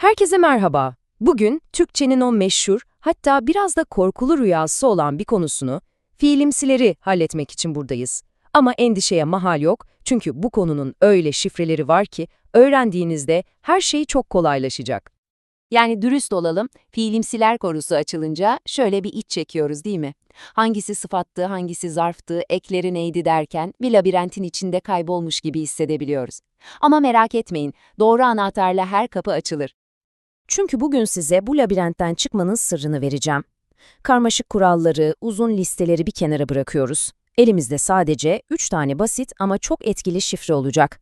Herkese merhaba. Bugün Türkçenin o meşhur, hatta biraz da korkulu rüyası olan bir konusunu, fiilimsileri halletmek için buradayız. Ama endişeye mahal yok çünkü bu konunun öyle şifreleri var ki öğrendiğinizde her şey çok kolaylaşacak. Yani dürüst olalım, fiilimsiler konusu açılınca şöyle bir iç çekiyoruz değil mi? Hangisi sıfattı, hangisi zarftı, ekleri neydi derken bir labirentin içinde kaybolmuş gibi hissedebiliyoruz. Ama merak etmeyin, doğru anahtarla her kapı açılır. Çünkü bugün size bu labirentten çıkmanın sırrını vereceğim. Karmaşık kuralları, uzun listeleri bir kenara bırakıyoruz. Elimizde sadece 3 tane basit ama çok etkili şifre olacak.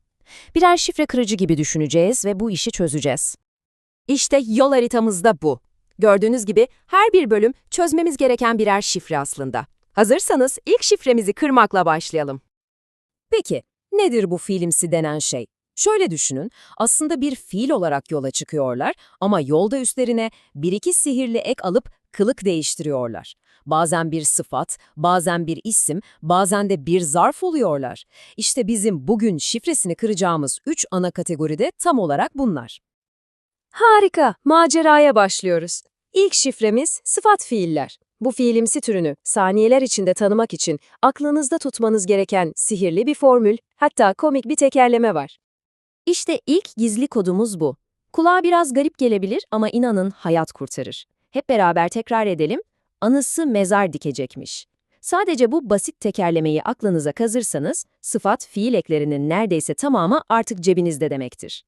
Birer şifre kırıcı gibi düşüneceğiz ve bu işi çözeceğiz. İşte yol haritamız da bu. Gördüğünüz gibi her bir bölüm çözmemiz gereken birer şifre aslında. Hazırsanız ilk şifremizi kırmakla başlayalım. Peki, nedir bu fiilimsi denen şey? Şöyle düşünün, aslında bir fiil olarak yola çıkıyorlar ama yolda üstlerine bir iki sihirli ek alıp kılık değiştiriyorlar. Bazen bir sıfat, bazen bir isim, bazen de bir zarf oluyorlar. İşte bizim bugün şifresini kıracağımız üç ana kategoride tam olarak bunlar. Harika, maceraya başlıyoruz. İlk şifremiz sıfat fiiller. Bu fiilimsi türünü saniyeler içinde tanımak için aklınızda tutmanız gereken sihirli bir formül, hatta komik bir tekerleme var. İşte ilk gizli kodumuz bu. Kulağa biraz garip gelebilir ama inanın hayat kurtarır. Hep beraber tekrar edelim. Anısı mezar dikecekmiş. Sadece bu basit tekerlemeyi aklınıza kazırsanız, sıfat fiil eklerinin neredeyse tamamı artık cebinizde demektir.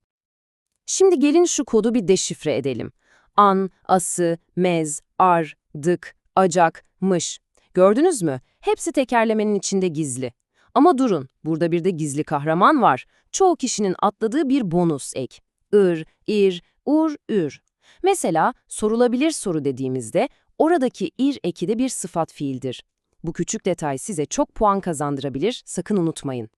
Şimdi gelin şu kodu bir deşifre edelim. An, ası, mez, ar, dık, acak, mış. Gördünüz mü? Hepsi tekerlemenin içinde gizli. Ama durun, burada bir de gizli kahraman var. Çoğu kişinin atladığı bir bonus ek. Ir, ir, ur, ür. Mesela sorulabilir soru dediğimizde oradaki ir eki de bir sıfat fiildir. Bu küçük detay size çok puan kazandırabilir, sakın unutmayın.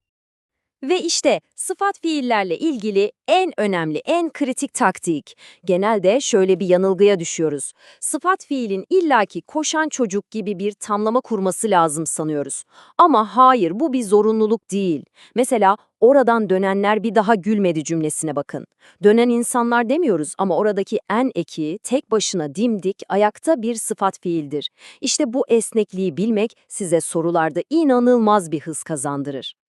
Ve işte sıfat fiillerle ilgili en önemli, en kritik taktik. Genelde şöyle bir yanılgıya düşüyoruz. Sıfat fiilin illaki koşan çocuk gibi bir tamlama kurması lazım sanıyoruz. Ama hayır bu bir zorunluluk değil. Mesela oradan dönenler bir daha gülmedi cümlesine bakın. Dönen insanlar demiyoruz ama oradaki en eki tek başına dimdik ayakta bir sıfat fiildir. İşte bu esnekliği bilmek size sorularda inanılmaz bir hız kazandırır.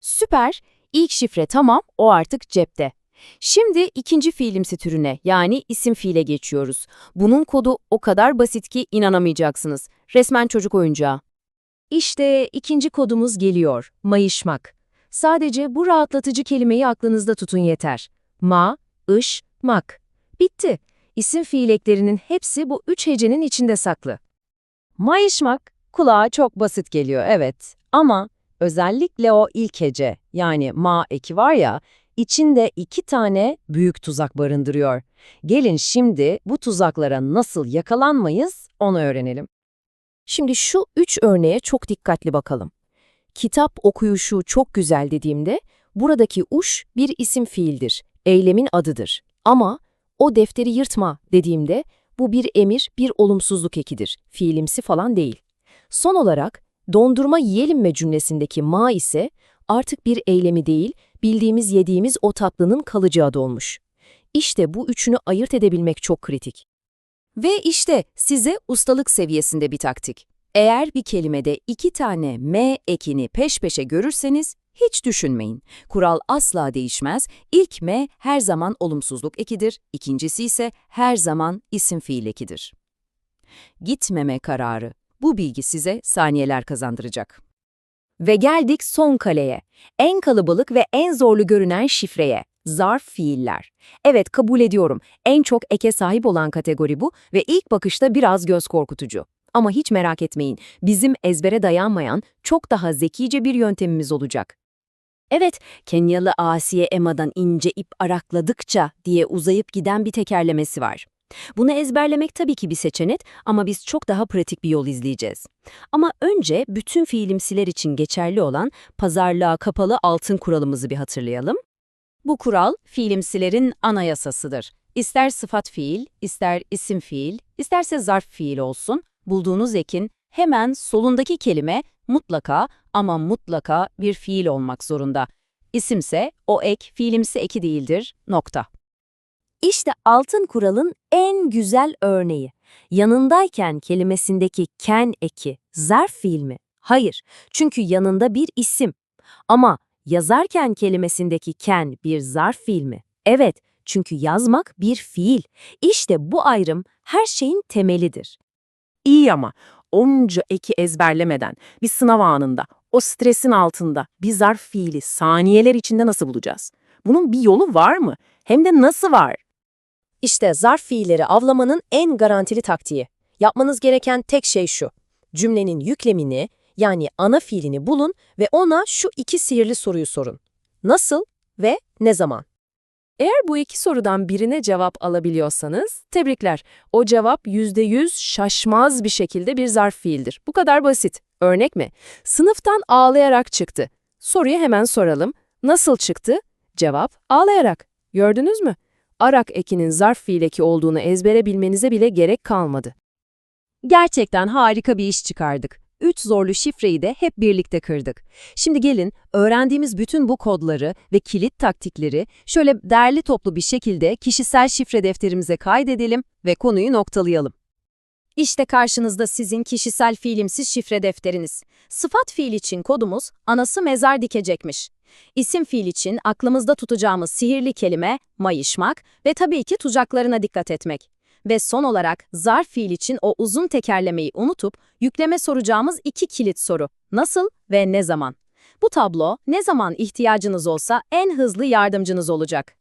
Süper, ilk şifre tamam, o artık cepte. Şimdi ikinci fiilimsi türüne yani isim fiile geçiyoruz. Bunun kodu o kadar basit ki inanamayacaksınız. Resmen çocuk oyuncağı. İşte ikinci kodumuz geliyor, mayışmak. Sadece bu rahatlatıcı kelimeyi aklınızda tutun yeter. Ma, ış, mak. Bitti. İsim fiil eklerinin hepsi bu üç hecenin içinde saklı. Mayışmak kulağa çok basit geliyor evet ama özellikle o ilk hece yani ma eki var ya içinde iki tane büyük tuzak barındırıyor. Gelin şimdi bu tuzaklara nasıl yakalanmayız onu öğrenelim. Şimdi şu üç örneğe çok dikkatli bakalım. Kitap okuyuşu çok güzel dediğimde buradaki uş bir isim fiildir, eylemin adıdır. Ama o defteri yırtma dediğimde bu bir emir, bir olumsuzluk ekidir, fiilimsi falan değil. Son olarak dondurma yiyelim mi cümlesindeki ma ise artık bir eylemi değil, bildiğimiz yediğimiz o tatlının kalıcı adı olmuş. İşte bu üçünü ayırt edebilmek çok kritik. Ve işte size ustalık seviyesinde bir taktik. Eğer bir kelimede iki tane m ekini peş peşe görürseniz hiç düşünmeyin. Kural asla değişmez. İlk m her zaman olumsuzluk ekidir, ikincisi ise her zaman isim fiil ekidir. Gitmeme kararı. Bu bilgi size saniyeler kazandıracak. Ve geldik son kaleye. En kalabalık ve en zorlu görünen şifreye. Zarf fiiller. Evet kabul ediyorum. En çok eke sahip olan kategori bu ve ilk bakışta biraz göz korkutucu. Ama hiç merak etmeyin, bizim ezbere dayanmayan çok daha zekice bir yöntemimiz olacak. Evet, Kenyalı Asiye Emma'dan ince ip arakladıkça diye uzayıp giden bir tekerlemesi var. Bunu ezberlemek tabii ki bir seçenek ama biz çok daha pratik bir yol izleyeceğiz. Ama önce bütün fiilimsiler için geçerli olan pazarlığa kapalı altın kuralımızı bir hatırlayalım. Bu kural fiilimsilerin anayasasıdır. İster sıfat fiil, ister isim fiil, isterse zarf fiil olsun, bulduğunuz ekin hemen solundaki kelime mutlaka ama mutlaka bir fiil olmak zorunda. İsimse o ek fiilimsi eki değildir, nokta. İşte altın kuralın en güzel örneği. Yanındayken kelimesindeki ken eki zarf fiil mi? Hayır, çünkü yanında bir isim. Ama yazarken kelimesindeki ken bir zarf fiil mi? Evet, çünkü yazmak bir fiil. İşte bu ayrım her şeyin temelidir. İyi ama onca eki ezberlemeden bir sınav anında, o stresin altında bir zarf fiili saniyeler içinde nasıl bulacağız? Bunun bir yolu var mı? Hem de nasıl var? İşte zarf fiilleri avlamanın en garantili taktiği. Yapmanız gereken tek şey şu. Cümlenin yüklemini yani ana fiilini bulun ve ona şu iki sihirli soruyu sorun. Nasıl ve ne zaman? Eğer bu iki sorudan birine cevap alabiliyorsanız, tebrikler. O cevap %100 şaşmaz bir şekilde bir zarf fiildir. Bu kadar basit. Örnek mi? Sınıftan ağlayarak çıktı. Soruyu hemen soralım. Nasıl çıktı? Cevap, ağlayarak. Gördünüz mü? Arak ekinin zarf fiil eki olduğunu ezbere bilmenize bile gerek kalmadı. Gerçekten harika bir iş çıkardık. Üç zorlu şifreyi de hep birlikte kırdık. Şimdi gelin öğrendiğimiz bütün bu kodları ve kilit taktikleri şöyle derli toplu bir şekilde kişisel şifre defterimize kaydedelim ve konuyu noktalayalım. İşte karşınızda sizin kişisel fiilimsiz şifre defteriniz. Sıfat fiil için kodumuz anası mezar dikecekmiş. İsim fiil için aklımızda tutacağımız sihirli kelime mayışmak ve tabii ki tuzaklarına dikkat etmek. Ve son olarak zarf fiil için o uzun tekerlemeyi unutup yükleme soracağımız iki kilit soru. Nasıl ve ne zaman? Bu tablo ne zaman ihtiyacınız olsa en hızlı yardımcınız olacak.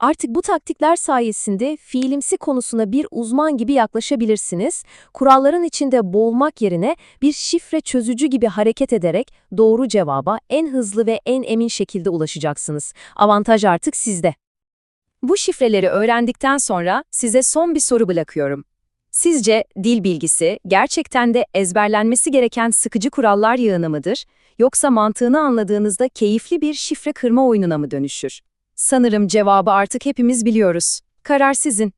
Artık bu taktikler sayesinde fiilimsi konusuna bir uzman gibi yaklaşabilirsiniz. Kuralların içinde boğulmak yerine bir şifre çözücü gibi hareket ederek doğru cevaba en hızlı ve en emin şekilde ulaşacaksınız. Avantaj artık sizde. Bu şifreleri öğrendikten sonra size son bir soru bırakıyorum. Sizce dil bilgisi gerçekten de ezberlenmesi gereken sıkıcı kurallar yığını mıdır, yoksa mantığını anladığınızda keyifli bir şifre kırma oyununa mı dönüşür? Sanırım cevabı artık hepimiz biliyoruz. Karar sizin.